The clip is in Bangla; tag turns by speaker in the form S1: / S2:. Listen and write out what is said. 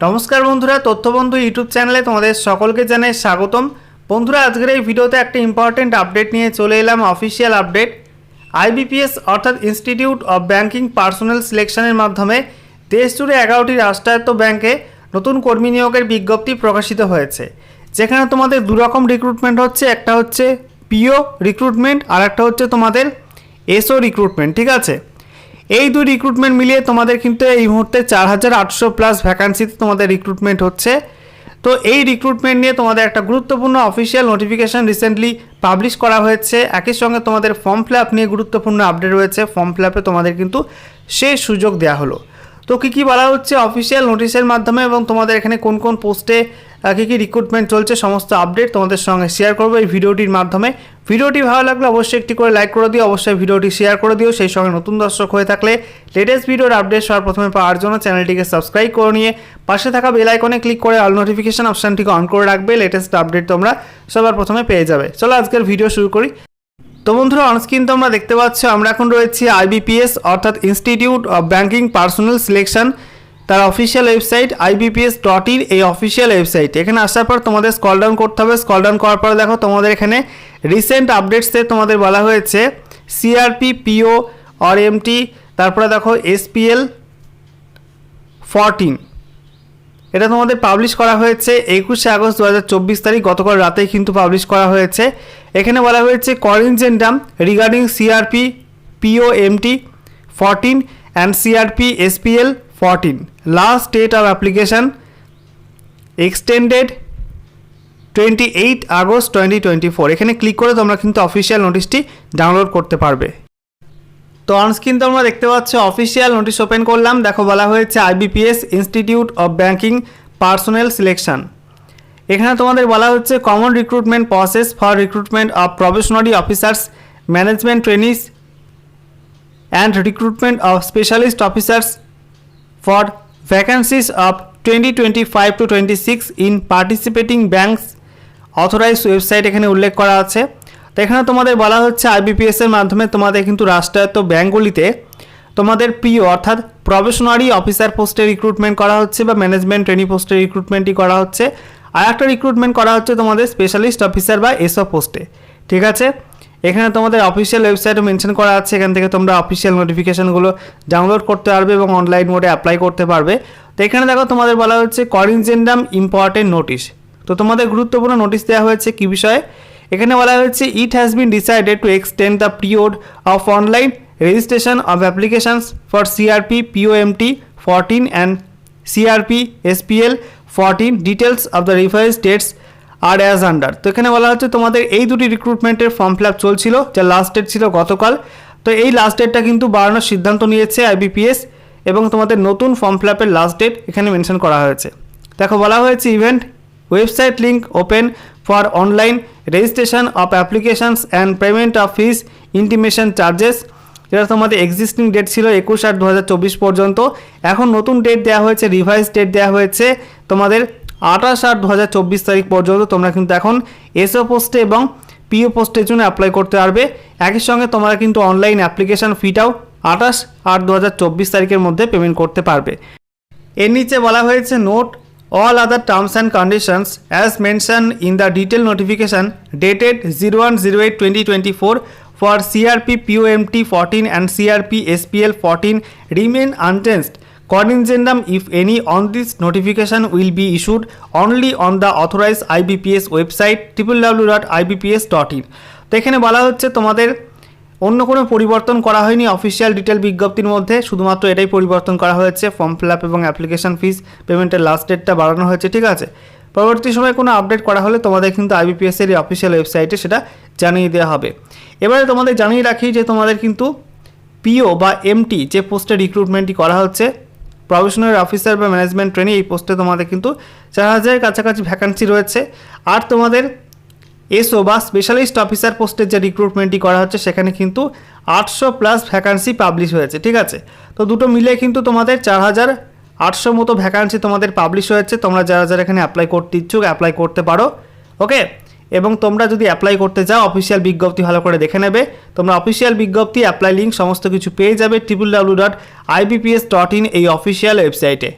S1: নমস্কার বন্ধুরা, তথ্যবন্ধু ইউটিউব চ্যানেলে তোমাদের সকলকে জানাই স্বাগতম। বন্ধুরা, আজকের এই ভিডিওতে একটা ইম্পর্টেন্ট আপডেট নিয়ে চলে এলাম অফিসিয়াল আপডেট আইবিপিএস অর্থাৎ ইনস্টিটিউট অফ ব্যাংকিং পার্সোনাল সিলেকশনের মাধ্যমে দেশ জুড়ে এগারোটি রাষ্ট্রায়ত্ত ব্যাংকে নতুন কর্মী নিয়োগের বিজ্ঞপ্তি প্রকাশিত হয়েছে। যেখানে তোমাদের দুরকম রিক্রুটমেন্ট হচ্ছে, একটা হচ্ছে পিও রিক্রুটমেন্ট আর একটা হচ্ছে তোমাদের এসও রিক্রুটমেন্ট ঠিক আছে? এই দুই রিক্রুটমেন্ট মিলিয়ে তোমাদের কিন্তু এই মুহূর্তে চার হাজার আটশো প্লাস ভ্যাকান্সিতে তোমাদের রিক্রুটমেন্ট হচ্ছে। তো এই রিক্রুটমেন্ট নিয়ে তোমাদের একটা গুরুত্বপূর্ণ অফিসিয়াল নোটিফিকেশন রিসেন্টলি পাবলিশ করা হয়েছে। একই সঙ্গে তোমাদের ফর্ম ফিল নিয়ে গুরুত্বপূর্ণ আপডেট রয়েছে। ফর্ম ফিল তোমাদের কিন্তু সেই সুযোগ দেওয়া হলো। তো কী কী বলা হচ্ছে অফিসিয়াল নোটিশের মাধ্যমে এবং তোমাদের এখানে কোন কোন পোস্টে কী কী রিক্রুটমেন্ট চলছে, সমস্ত আপডেট তোমাদের সঙ্গে শেয়ার করব এই ভিডিওটির মাধ্যমে। ভিডিওটি ভালো লাগলে অবশ্যই একটি করে লাইক করে দিও, অবশ্যই ভিডিওটি শেয়ার করে দিও। সেই সঙ্গে নতুন দর্শক হয়ে থাকলে লেটেস্ট ভিডিওর আপডেট সবার প্রথমে পাওয়ার জন্য চ্যানেলটিকে সাবস্ক্রাইব করে নিয়ে পাশে থাকা বেল আইকনে ক্লিক করে অল নোটিফিকেশন অপশানটিকে অন করে রাখবে লেটেস্ট আপডেট তোমরা সবার প্রথমে পেয়ে যাবে। চলো আজকের ভিডিও শুরু করি। তো বন্ধুরা অনস্ক্রিন তোমরা দেখতে পাচ্ছ, আমরা এখন রয়েছি আইবিপিএস অর্থাৎ institute of banking personnel selection তার official website IBPS dot in এই অফিসিয়াল ওয়েবসাইট এখানে আসার পর তোমাদের স্কল ডাউন করতে হবে। স্কল ডাউন করার পর দেখো তোমাদের এখানে রিসেন্ট আপডেটসে তোমাদের বলা হয়েছে। সিআরপি পিও অর এমটি তারপরে দেখো এসপিএল ফরটিন এটা তোমাদের পাবলিশ করা হয়েছে একুশে আগস্ট দু হাজার চব্বিশ তারিখ, গতকাল রাতেই কিন্তু পাবলিশ করা হয়েছে। এখানে বলা হয়েছে corrigendum regarding CRP PO MT fourteen and CRP SPL fourteen last date of application extended twenty eight August twenty twenty four এখানে ক্লিক করে তোমরা কিন্তু অফিসিয়াল নোটিশটি ডাউনলোড করতে পারবে। তো অনস্ক্রিন তোমরা দেখতে পাচ্ছ অফিসিয়াল নোটিশ ওপেন করলাম। দেখো বলা হয়েছে IBPS institute of banking personnel selection এখানে তোমাদের বলা হচ্ছে common recruitment process for recruitment of probationary officers management trainees and recruitment of specialist officers twenty twenty five to twenty six in participating banks authorise website এখানে উল্লেখ করা আছে। তো এখানে তোমাদের বলা হচ্ছে আইবিপিএস এর মাধ্যমে তোমাদের কিন্তু রাষ্ট্রায়ত্ত ব্যাঙ্কগুলিতে তোমাদের পিও অর্থাৎ প্রফেশনারি অফিসার পোস্টে রিক্রুটমেন্ট করা হচ্ছে বা ম্যানেজমেন্ট ট্রেনিং পোস্টে রিক্রুটমেন্টই করা হচ্ছে। আর একটা রিক্রুটমেন্ট করা হচ্ছে তোমাদের স্পেশালিস্ট অফিসার বা এসব পোস্টে ঠিক আছে? এখানে তোমাদের অফিসিয়াল ওয়েবসাইটও মেনশন করা আছে, এখান থেকে তোমরা অফিসিয়াল নোটিফিকেশনগুলো ডাউনলোড করতে পারবে এবং অনলাইন মোডে অ্যাপ্লাই করতে পারবে। তো এখানে দেখো, তোমাদের বলা হচ্ছে করিনজেন্ডাম ইম্পর্টেন্ট নোটিশ তো তোমাদের গুরুত্বপূর্ণ নোটিশ দেওয়া হয়েছে কী বিষয়ে? এখানে বলা হয়েছে it has been decided to extend the period of online registration of applications for CRP PO MT fourteen and CRP SPL fourteen details of the reference dates are as under তো এখানে বলা হচ্ছে তোমাদের এই দুটি রিক্রুটমেন্টের ফর্ম ফিল আপ চলছিল, যা লাস্ট ডেট ছিল গতকাল। তো এই লাস্ট ডেটটা কিন্তু বাড়ানোর সিদ্ধান্ত নিয়েছে আইবিপিএস এবং তোমাদের নতুন ফর্ম ফিল আপের লাস্ট ডেট এখানে মেনশন করা হয়েছে। দেখো, বলা হয়েছে event website link open for online registration of applications and payment of fees intimation charges যেটা তোমাদের এক্সিস্টিং ডেট ছিল একুশ আট দু পর্যন্ত। এখন নতুন ডেট দেওয়া হয়েছে রিভাইজ ডেট দেওয়া হয়েছে তোমাদের আঠাশ আট দু তারিখ পর্যন্ত তোমরা কিন্তু এখন এসও পোস্টে এবং পিও পোস্টের জন্য অ্যাপ্লাই করতে পারবে একই সঙ্গে তোমরা কিন্তু অনলাইন অ্যাপ্লিকেশন ফিটাও আঠাশ আট দু তারিখের মধ্যে পেমেন্ট করতে পারবে এর নিচে বলা হয়েছে note all other terms and conditions all other terms and conditions as mentioned in the detailed notification dated 0108-2024 for CRP POMT 14 and CRP SPL 14 remain unchanged. Corrigendum, if any, on this notification will be issued only on the authorized IBPS website www.ibps.in. তো এখানে বলা হচ্ছে তোমাদের অন্য কোনো পরিবর্তন করা হয়নি অফিসিয়াল ডিটেল বিজ্ঞপ্তির মধ্যে শুধুমাত্র এটাই পরিবর্তন করা হয়েছে ফর্ম ফিল আপ এবং অ্যাপ্লিকেশন ফিস পেমেন্টের লাস্ট ডেটটা বাড়ানো হয়েছে ঠিক আছে পরবর্তী সময়ে কোনো আপডেট করা হলে তোমাদের কিন্তু আইবিপিএস এই অফিসিয়াল ওয়েবসাইটে সেটা জানিয়ে দেওয়া হবে এবারে তোমাদের জানিয়ে রাখি যে তোমাদের কিন্তু পিও বা এমটি যে পোস্টে রিক্রুটমেন্টটি করা হচ্ছে প্রফেশনাল অফিসার বা ম্যানেজমেন্ট ট্রেনিং এই পোস্টে তোমাদের কিন্তু চার হাজারের কাছাকাছি ভ্যাকান্সি রয়েছে। আর তোমাদের এসও বা স্পেশালিস্ট অফিসার পোস্টের যে রিক্রুটমেন্টটি করা হচ্ছে, সেখানে কিন্তু আটশো প্লাস ভ্যাকান্সি পাবলিশ হয়েছে, ঠিক আছে? তো দুটো মিলে কিন্তু তোমাদের চার হাজার আটশো মতো ভ্যাকান্সি তোমাদের পাবলিশ হয়েছে। তোমরা যারা যারা এখানে অ্যাপ্লাই করতে ইচ্ছুক অ্যাপ্লাই করতে পারো ওকে এবং তোমরা যদি অ্যাপ্লাই করতে চাও অফিসিয়াল বিজ্ঞপ্তি ভালো করে দেখে নেবে। তোমরা অফিসিয়াল বিজ্ঞপ্তি অ্যাপ্লাই লিঙ্ক সমস্ত কিছু পেয়ে যাবে triple W dot IBPS dot in এই অফিসিয়াল ওয়েবসাইটে